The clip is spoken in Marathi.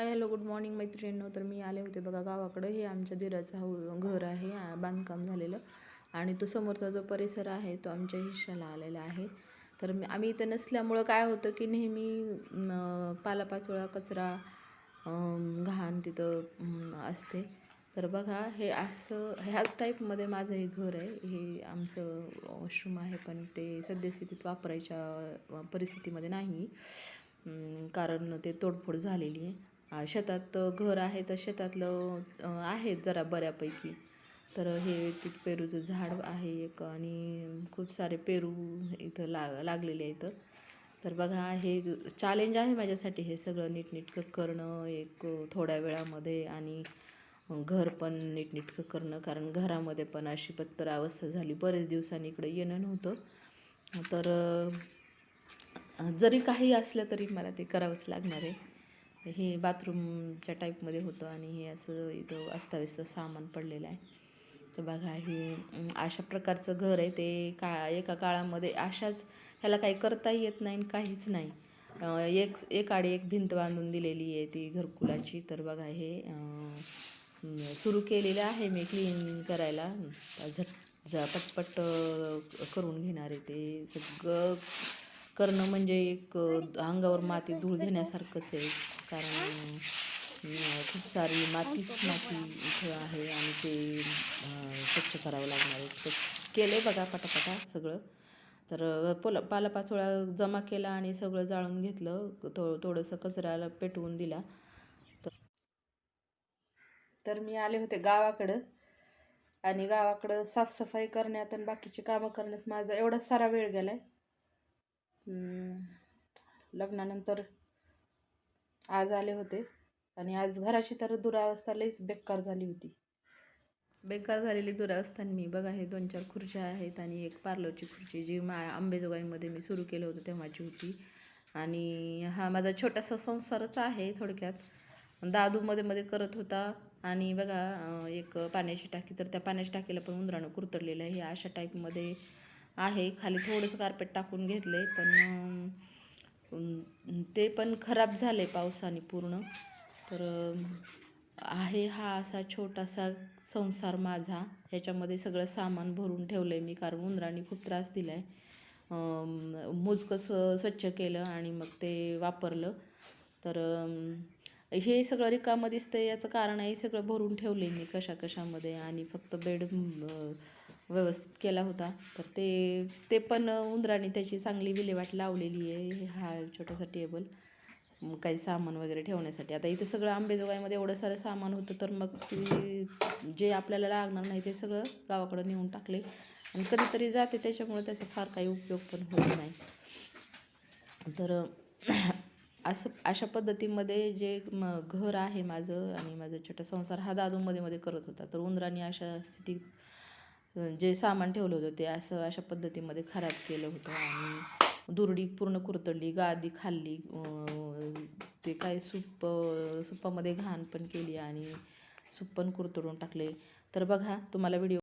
हाय हॅलो गुड मॉर्निंग मैत्रिणींनो. तर मी आले होते बघा गावाकडं. हे आमच्या दिराचं घर आहे बांधकाम झालेलं. आणि तो समोरचा जो परिसर आहे तो आमच्या हिश्याला आलेला आहे. तर मी आम्ही इथं नसल्यामुळं काय होतं की नेहमी पालापाचोळा कचरा घाण तिथं असते. तर बघा हे असं ह्याच टाईपमध्ये माझं हे घर आहे. हे आमचं वॉशरूम आहे पण ते सद्यस्थितीत वापरायच्या परिस्थितीमध्ये नाही. कारण ते तोडफोड झालेली आहे. शेतात घर आहे तर शेतातलं आहे जरा बऱ्यापैकी. तर हे पेरूचं झाड आहे एक आणि खूप सारे पेरू इथं लाग लागलेले आहेत. तर बघा हे चॅलेंज आहे माझ्यासाठी हे सगळं नीटनीटकं करणं एक थोड्या वेळामध्ये आणि घर पण नीटनीटकं करणं कारण घरामध्ये पण अशी पत्तर अवस्था झाली. बरेच दिवसांनी इकडे येणं नव्हतं. तर जरी काही असलं तरी मला ते करावंच लागणार आहे. हे बाथरूमच्या टाईपमध्ये होतं आणि हे असं इथं अस्ताव्यस्त सामान पडलेलं आहे. तर बघा हे अशा प्रकारचं घर आहे. ते का एका काळामध्ये अशाच ह्याला काही करता येत नाही आणि काहीच नाही. एक एक आडी एक भिंत बांधून दिलेली आहे ती घरकुलाची. तर बघा हे सुरू केलेलं आहे मी क्लीन करायला. झट झ पटपट करून घेणार आहे ते. सगळं करणं म्हणजे एक अंगावर माती धूळ घेण्यासारखंच आहे. कारण खूप सारी मातीच माती इथं आहे आणि ते स्वच्छ करावं लागणार आहे. तर केलं आहे बघा पटापटा सगळं. तर अं, पोला पालापाचोळा जमा केला आणि सगळं जाळून घेतलं. थो थोडंसं कचऱ्याला पेटवून दिला. तर तर मी आले होते गावाकडं. आणि गावाकडं साफसफाई करण्यात आणि बाकीची कामं करण्यात माझा एवढा सारा वेळ गेला आहे लग्नानंतर आज आले होते. आणि आज घराची तर दुरावस्था लईच बेकार झाली होती. बेकार झालेली दुरावस्था मी. बघा हे दोन चार खुर्च्या आहेत आणि एक पार्लरची खुर्ची जी मा आंबेजोगाईमध्ये मी सुरू केलं होतं तेव्हाची होती. आणि हा माझा छोटासा संसारच आहे थोडक्यात. दादू मध्ये मध्ये करत होता. आणि बघा एक पाण्याची टाकी तर त्या पाण्याची टाकीला पण उंदरानं कुरतडलेलं आहे. हे अशा टाईपमध्ये आहे. खाली थोडंसं कार्पेट टाकून घेतलं आहे पण ते पण खराब झाले पावसाने पूर्ण. तर आहे हा असा छोटासा संसार माझा. ह्याच्यामध्ये सगळं सामान भरून ठेवलं आहे मी. कारण उंदराने खूप त्रास दिला आहे मोजकंसं स्वच्छ केलं आणि मग ते वापरलं. तर हे सगळं रिकामं दिसतं याचं कारण आहे सगळं भरून ठेवले मी कशा कशामध्ये आणि फक्त बेड व्यवस्थित केला होता. तर ते ते पण उंदराने त्याची चांगली विल्हेवाट लावलेली आहे हा छोटासा टेबल मग काही सामान वगैरे ठेवण्यासाठी. आता इथे सगळं आंबेजोगाईमध्ये एवढं सारं सामान होतं तर मग ती जे आपल्याला लागणार नाही ते सगळं गावाकडं नेऊन टाकले. आणि कधीतरी जाते त्याच्यामुळे त्याचा फार काही उपयोग पण होत नाही. तर असं अशा पद्धतीमध्ये जे म घर आहे माझं आणि माझं छोटा संसार हा दादूमध्ये मध्ये करत होता. तर उंदराने अशा स्थितीत जे सामान ठेवलं होतं ते असं अशा पद्धतीमध्ये खराब केलं होतं आणि दुरडी पूर्ण कुरतडली गादी खाल्ली ते काय सूप सुपामध्ये घाण पण केली आणि सूप पण कुरतडून टाकले. तर बघा तुम्हाला व्हिडिओ